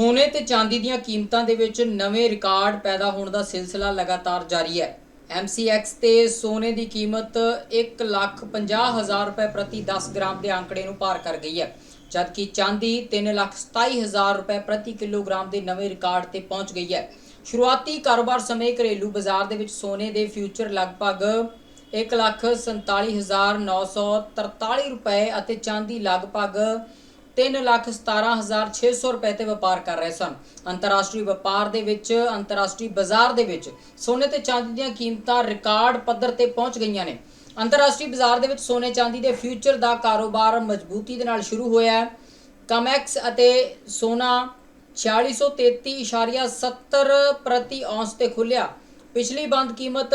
ਸੋਨੇ ਤੇ ਚਾਂਦੀ ਦੀਆਂ ਕੀਮਤਾਂ ਦੇ ਵਿੱਚ ਨਵੇਂ ਰਿਕਾਰਡ ਪੈਦਾ ਹੋਣ ਦਾ ਸਿਲਸਿਲਾ ਲਗਾਤਾਰ ਜਾਰੀ ਹੈ। MCX ਤੇ ਸੋਨੇ ਦੀ ਕੀਮਤ 1,50,000 ਰੁਪਏ ਪ੍ਰਤੀ 10 ਗ੍ਰਾਮ ਦੇ ਅੰਕੜੇ ਨੂੰ ਪਾਰ ਕਰ ਗਈ ਹੈ ਜਦਕਿ ਚਾਂਦੀ 3,27,000 ਰੁਪਏ ਪ੍ਰਤੀ ਕਿਲੋਗ੍ਰਾਮ ਦੇ ਨਵੇਂ ਰਿਕਾਰਡ ਤੇ ਪਹੁੰਚ ਗਈ ਹੈ। ਸ਼ੁਰੂਆਤੀ ਕਾਰੋਬਾਰ ਸਮੇਂ ਘਰੇਲੂ ਬਾਜ਼ਾਰ ਦੇ ਵਿੱਚ ਸੋਨੇ ਦੇ ਫਿਊਚਰ ਲਗਭਗ 1,47,943 ਰੁਪਏ ਅਤੇ ਚਾਂਦੀ ਲਗਭਗ 3,17,600 ਰੁਪਏ ਤੇ ਵਪਾਰ ਕਰ ਰਹੇ ਸਨ। ਅੰਤਰਰਾਸ਼ਟਰੀ ਵਪਾਰ ਦੇ ਵਿੱਚ ਅੰਤਰਰਾਸ਼ਟਰੀ ਬਾਜ਼ਾਰ ਦੇ ਵਿੱਚ ਸੋਨੇ ਤੇ ਚਾਂਦੀ ਦੀਆਂ ਕੀਮਤਾਂ ਰਿਕਾਰਡ ਪੱਧਰ ਤੇ ਪਹੁੰਚ ਗਈਆਂ ਨੇ। ਅੰਤਰਰਾਸ਼ਟਰੀ ਬਾਜ਼ਾਰ ਦੇ ਵਿੱਚ ਸੋਨੇ ਚਾਂਦੀ ਦੇ ਫਿਊਚਰ ਦਾ ਕਾਰੋਬਾਰ ਮਜ਼ਬੂਤੀ ਦੇ ਨਾਲ ਸ਼ੁਰੂ ਹੋਇਆ ਹੈ। ਕਮੈਕਸ ਅਤੇ ਸੋਨਾ 4633.70 ਪ੍ਰਤੀ ਔਂਸ ਤੇ ਖੁੱਲਿਆ ਪਿਛਲੀ ਬੰਦ ਕੀਮਤ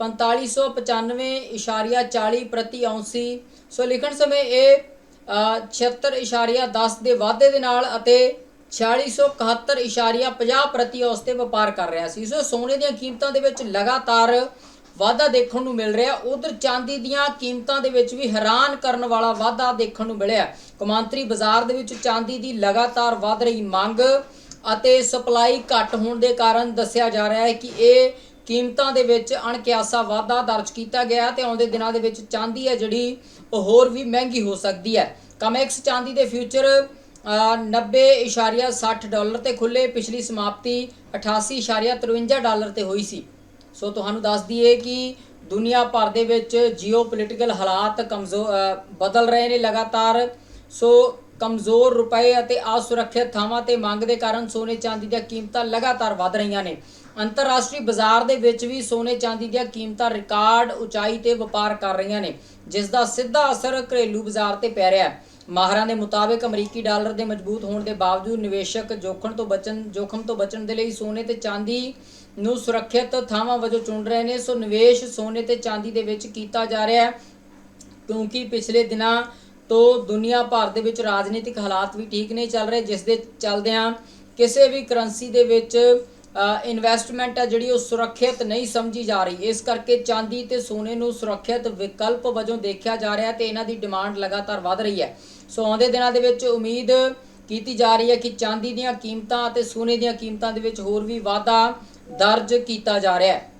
4595.40 ਪ੍ਰਤੀ ਔਂਸ ਸੀ। ਸੋ ਲਿਖਣ ਸਮੇਂ ਇਹ 76.10 ਦੇ ਵਾਧੇ ਦੇ ਨਾਲ ਅਤੇ 4671.50 ਪ੍ਰਤੀ ਉਸ ਤੇ ਵਪਾਰ ਕਰ ਰਿਹਾ ਸੀ। ਸੋ ਸੋਨੇ ਦੀਆਂ ਕੀਮਤਾਂ ਦੇ ਵਿੱਚ ਲਗਾਤਾਰ ਵਾਧਾ ਦੇਖਣ ਨੂੰ ਮਿਲ ਰਿਹਾ। ਉਧਰ ਚਾਂਦੀ ਦੀਆਂ ਕੀਮਤਾਂ ਦੇ ਵਿੱਚ ਵੀ ਹੈਰਾਨ ਕਰਨ ਵਾਲਾ ਵਾਧਾ ਦੇਖਣ ਨੂੰ ਮਿਲਿਆ। ਕੌਮਾਂਤਰੀ ਬਾਜ਼ਾਰ ਦੇ ਵਿੱਚ ਚਾਂਦੀ ਦੀ ਲਗਾਤਾਰ ਵਧ ਰਹੀ ਮੰਗ ਅਤੇ ਸਪਲਾਈ ਘੱਟ ਹੋਣ ਦੇ ਕਾਰਨ ਦੱਸਿਆ ਜਾ ਰਿਹਾ ਹੈ ਕਿ ਇਹ ਕੀਮਤਾਂ ਦੇ ਵਿੱਚ ਅਣਕਿਆਸਾ ਵਾਧਾ ਦਰਜ ਕੀਤਾ ਗਿਆ ਹੈ ਤੇ ਆਉਂਦੇ ਦਿਨਾਂ ਦੇ ਵਿੱਚ ਚਾਂਦੀ ਹੈ ਜਿਹੜੀ ਉਹ ਹੋਰ ਵੀ ਮਹਿੰਗੀ ਹੋ ਸਕਦੀ ਹੈ। ਕਮੈਕਸ ਚਾਂਦੀ ਦੇ ਫਿਊਚਰ ਅ, 90.60 ਡਾਲਰ ਤੇ ਖੁੱਲੇ ਪਿਛਲੀ ਸਮਾਪਤੀ 88.53 ਡਾਲਰ ਤੇ ਹੋਈ ਸੀ। ਸੋ ਤੁਹਾਨੂੰ ਦੱਸ ਦਈਏ ਕਿ ਦੁਨੀਆ ਭਰ ਦੇ ਵਿੱਚ ਜੀਓਪੋਲਿਟੀਕਲ ਹਾਲਾਤ ਕਮਜ਼ੋਰ ਬਦਲ ਰਹੇ ਨੇ ਲਗਾਤਾਰ। ਸੋ ਕਮਜ਼ੋਰ ਰੁਪਏ ਅਤੇ ਅਸੁਰੱਖਿਅਤ ਥਾਵਾਂ ਤੇ ਮੰਗ ਦੇ ਕਾਰਨ ਸੋਨੇ ਚਾਂਦੀ ਦੀਆਂ ਕੀਮਤਾਂ ਲਗਾਤਾਰ ਵਧ ਰਹੀਆਂ ਨੇ। ਅੰਤਰਰਾਸ਼ਟਰੀ ਬਾਜ਼ਾਰ ਦੇ ਵਿੱਚ ਵੀ ਸੋਨੇ ਚਾਂਦੀ ਦੀਆਂ ਕੀਮਤਾਂ ਰਿਕਾਰਡ ਉਚਾਈ ਤੇ ਵਪਾਰ ਕਰ ਰਹੀਆਂ ਨੇ, ਜਿਸ ਦਾ ਸਿੱਧਾ ਅਸਰ ਘਰੇਲੂ ਬਾਜ਼ਾਰ ਤੇ ਪੈ ਰਿਹਾ ਹੈ। ਮਾਹਰਾਂ ਦੇ ਮੁਤਾਬਕ ਅਮਰੀਕੀ ਡਾਲਰ ਦੇ ਮਜ਼ਬੂਤ ਹੋਣ ਦੇ ਬਾਵਜੂਦ ਨਿਵੇਸ਼ਕ ਜੋਖਮ ਤੋਂ ਬਚਣ, ਜੋਖਮ ਤੋਂ ਬਚਣ ਦੇ ਲਈ ਸੋਨੇ ਤੇ ਚਾਂਦੀ ਨੂੰ ਸੁਰੱਖਿਅਤ ਥਾਵਾਂ ਵਜੋਂ ਚੁਣ ਰਹੇ ਨੇ। ਸੋ ਨਿਵੇਸ਼ ਸੋਨੇ ਤੇ ਚਾਂਦੀ ਦੇ ਵਿੱਚ ਕੀਤਾ ਜਾ ਰਿਹਾ ਹੈ, ਕਿਉਂਕਿ ਪਿਛਲੇ ਦਿਨਾਂ ਤੋਂ ਦੁਨੀਆ ਭਰ ਦੇ ਵਿੱਚ ਰਾਜਨੀਤਿਕ ਹਾਲਾਤ ਵੀ ਠੀਕ ਨਹੀਂ ਚੱਲ ਰਹੇ ਜਿਸ ਦੇ ਚੱਲਦਿਆਂ ਕਿਸੇ ਵੀ ਕਰੰਸੀ ਦੇ ਵਿੱਚ ਇਨਵੈਸਟਮੈਂਟ ਹੈ ਜਿਹੜੀ ਉਹ ਸੁਰੱਖਿਅਤ ਨਹੀਂ ਸਮਝੀ ਜਾ ਰਹੀ। ਇਸ ਕਰਕੇ ਚਾਂਦੀ ਤੇ ਸੋਨੇ ਨੂੰ ਸੁਰੱਖਿਅਤ ਵਿਕਲਪ ਵਜੋਂ ਦੇਖਿਆ ਜਾ ਰਿਹਾ ਤੇ ਇਹਨਾਂ ਦੀ ਡਿਮਾਂਡ ਲਗਾਤਾਰ ਵਧ ਰਹੀ ਹੈ। ਸੋ ਆਉਂਦੇ ਦਿਨਾਂ ਦੇ ਵਿੱਚ ਉਮੀਦ ਕੀਤੀ ਜਾ ਰਹੀ ਹੈ ਕਿ ਚਾਂਦੀ ਦੀਆਂ ਕੀਮਤਾਂ ਅਤੇ ਸੋਨੇ ਦੀਆਂ ਕੀਮਤਾਂ ਦੇ ਵਿੱਚ ਹੋਰ ਵੀ ਵਾਧਾ ਦਰਜ ਕੀਤਾ ਜਾ ਰਿਹਾ ਹੈ।